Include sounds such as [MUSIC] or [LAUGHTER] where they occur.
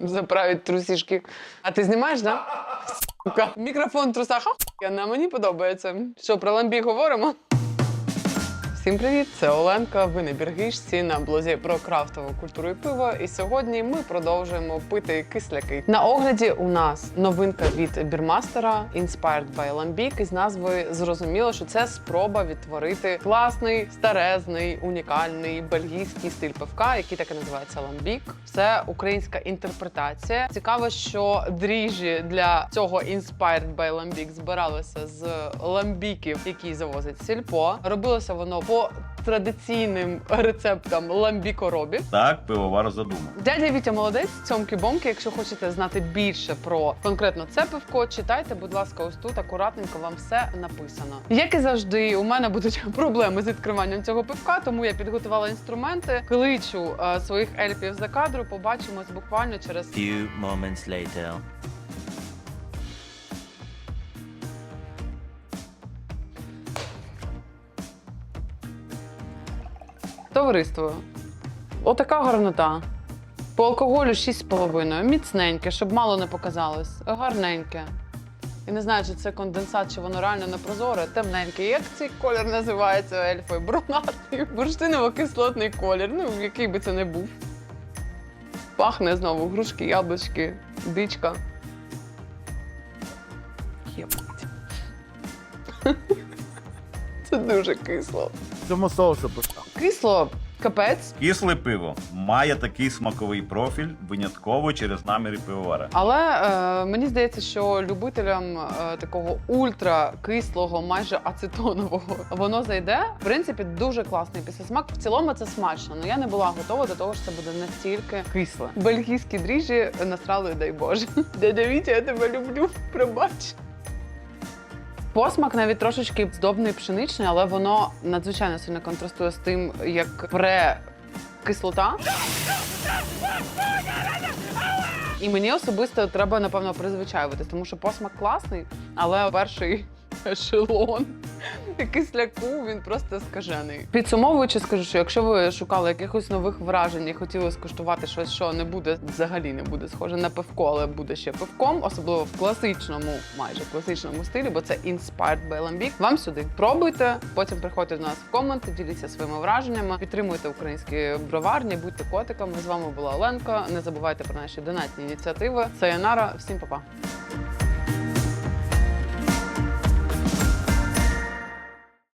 заправить трусішки. А ти знімаєш, да? [LAUGHS] Сука. Мікрофон в трусах. охуєнно, мені подобається. Що, про ламбі говоримо? Всім привіт! Це Оленка. Ви на біргишці на блозі про крафтову культуру і пиво. І сьогодні ми продовжуємо пити кисляки. На огляді у нас новинка від бірмастера Inspired by Lambic. Із назви зрозуміло, що це спроба відтворити класний, старезний, унікальний бельгійський стиль пивка, який так і називається ламбік. Це українська інтерпретація. Цікаво, що дріжджі для цього Inspired by Lambic збиралися з ламбіків, які завозить сільпо. Робилося воно по традиційним рецептам ламбікоробів. Так, пивовар задумав. Дядя Вітя молодець, цьомки бомки. Якщо хочете знати більше про конкретно це пивко, читайте, будь ласка, ось тут акуратненько вам все написано. Як і завжди, у мене будуть [LAUGHS] проблеми з відкриванням цього пивка, тому я підготувала інструменти. Кличу е, своїх ельфів за кадру. Побачимось буквально через Few moments later. Товариство. Отака гарнота. По алкоголю 6,5. Міцненьке, щоб мало не показалось. Гарненьке. І не знаю, чи це конденсат, чи воно реально не прозоре, темненьке. Як цей колір називається ельфи? Брунатний, бурштиново-кислотний колір. Ну, який би це не був. Пахне знову грушки, яблучки, дичка. Єбать. Це дуже кисло. Цьому соусу просто. Кисло, капець. Кисле пиво має такий смаковий профіль винятково через наміри пивовара. Але е, мені здається, що любителям е, такого ультракислого, майже ацетонового, воно зайде. В принципі, дуже класний післясмак. В цілому це смачно. але я не була готова до того, що це буде настільки кисле. Бельгійські дріжджі настрали, дай Боже. [LAUGHS] Дядя Вітя, я тебе люблю. Пробач. Посмак навіть трошечки здобний пшеничний, але воно надзвичайно сильно контрастує з тим, як пре кислота. І мені особисто треба, напевно, призвичаюватись, тому що посмак класний, але перший [LAUGHS] ешелон кисляку він просто скажений. Підсумовуючи, скажу, що якщо ви шукали якихось нових вражень і хотіли скуштувати щось, що не буде взагалі не буде схоже на пивко, але буде ще пивком, особливо в класичному, майже класичному стилі, бо це Inspired by Lambic, Вам сюди пробуйте, потім приходьте до нас в коменти, діліться своїми враженнями, підтримуйте українські броварні, будьте котиками. З вами була Оленка. Не забувайте про наші донатні ініціативи. Це Янара. Всім па-па.